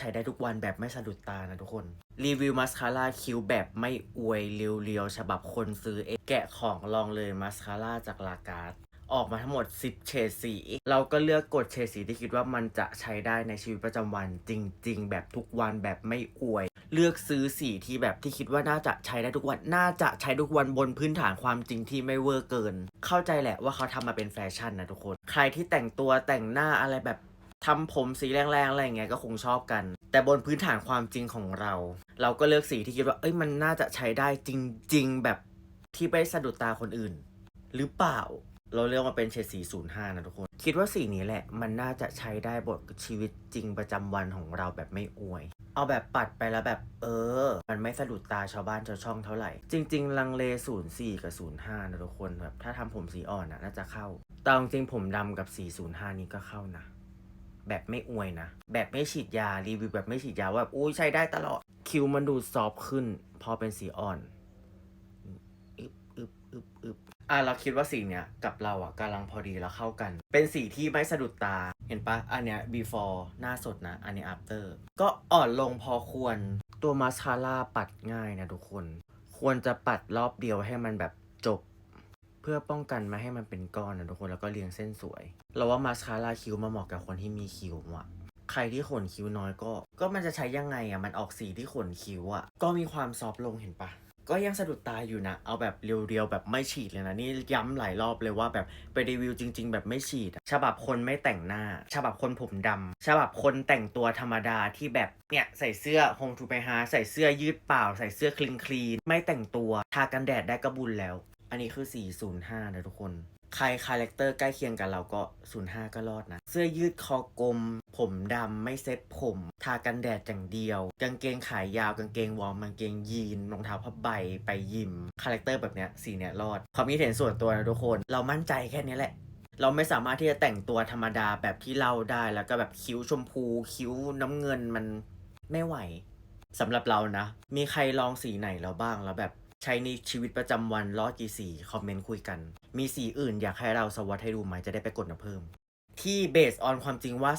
ใช้ได้ทุกวันแบบไม่สะดุดตานะทุกคน รีวิวมาสคาร่าคิ้วแบบไม่อวยเรียวๆ ฉบับคนซื้อเองแกะของลองเลยมาสคาร่าจากลาการ์ดออกมาทั้งหมด 10 เฉดสี เราก็เลือกกดเฉดสีที่คิดว่ามันจะใช้ได้ในชีวิตประจำวันจริง ๆ แบบทุกวันแบบไม่อวย เลือกซื้อสีที่แบบที่คิดว่าน่าจะใช้ได้ทุกวัน น่าจะใช้ทุกวันบนพื้นฐานความจริงที่ไม่เวอร์เกิน เข้าใจแหละว่าเขาทำมาเป็นแฟชั่นนะทุกคน ใครที่แต่งตัวแต่งหน้าอะไรแบบ ทำผมสีแรงๆอะไรอย่างเงี้ยก็คงชอบกัน แต่บนพื้นฐานความจริงของเรา เราก็เลือกสีที่คิดว่า เอ้ยมันน่าจะใช้ได้จริง ๆ แบบที่ไม่สะดุดตาคนอื่น หรือเปล่า เราเลือกมาเป็นเฉดสี 05 นะทุกคน คิดว่าสีนี้แหละมันน่าจะใช้ได้บทชีวิตจริงประจำวันของเราแบบไม่อวย เอาแบบปัดไปแล้วแบบ เออ มันไม่สะดุดตาชาวบ้านชาวช่องเท่าไหร่ จริง ๆ ลังเล 04 กับ 05 นะทุกคนแบบถ้าทำผมสีอ่อนนะน่าจะเข้าแต่จริงๆผมดำกับ405 นี้ก็เข้านะ แบบไม่อวยนะ แบบไม่ฉีดยารีวิวแบบไม่ฉีดยาว่าแบบอุ้ยใช้ได้ตลอด คิวมันดูซอฟขึ้น พอเป็นสีอ่อนอึบอึบอึบอึบอะเราคิดว่าสีเนี้ยกับเราอะกำลังพอดีแล้วเข้ากัน เป็นสีที่ไม่สะดุดตาเห็นปะอันเนี้ย before หน้าสดนะ อันนี้ after ก็อ่อนลงพอควร ตัวมาสคาร่าปัดง่ายนะทุกคน ควรจะปัดรอบเดียวให้มันแบบจบ เพื่อป้องกันไม่ให้มันเป็นก้อนนะทุกคนแล้วก็เรียงเส้นสวย เราว่ามาสคาร่าคิ้วมาเหมาะกับคนที่มีคิ้วอะใครที่ขนคิ้วน้อยก็ ก็มันจะใช้ยังไงอะมันออกสีที่ขนคิ้วอะก็มีความซอฟลงเห็นปะก็ยังสะดุดตาอยู่นะ เอาแบบเรียวๆแบบไม่ฉีดเลยนะ นี่ย้ำหลายรอบเลยว่าแบบไปรีวิวจริง ๆ แบบไม่ฉีด ฉบับคนไม่แต่งหน้า ฉบับคนผมดำฉบับคนแต่งตัวธรรมดาที่แบบเนี่ยใส่เสื้อฮงทูไปฮาใส่เสื้อยืดเปล่า ใส่เสื้อคลีนคลีนไม่แต่งตัว ทากันแดดได้ก็บุญแล้ว อันนี้คือ 405 นะทุกคน ใครคาแรคเตอร์ใกล้เคียงกันเราก็ 05 ก็รอดนะ เสื้อยืดคอกลม ผมดำไม่เซ็ตผม ทากันแดดอย่างเดียว กางเกงขายาวกางเกงวอร์มกางเกงยีนรองเท้าผ้าใบไปยิมคาแรคเตอร์แบบเนี้ยสีเนี้ยรอดความคิดเห็นส่วนตัวนะทุกคน เรามั่นใจแค่นี้แหละเราไม่สามารถที่จะแต่งตัวธรรมดาแบบที่เราได้แล้วก็แบบคิ้วชมพู คิ้วน้ำเงินมันไม่ไหวสำหรับเรานะ มีใครลองสีไหนแล้วบ้างแล้วแบบ ใช้ในชีวิตประจำวันรอดกี่สีคอมเมนต์คุยกัน มีสีอื่นอยากให้เราสวัสดให้ดูไหมจะได้ไปกดมาเพิ่ม ที่เบสออนความจริงว่า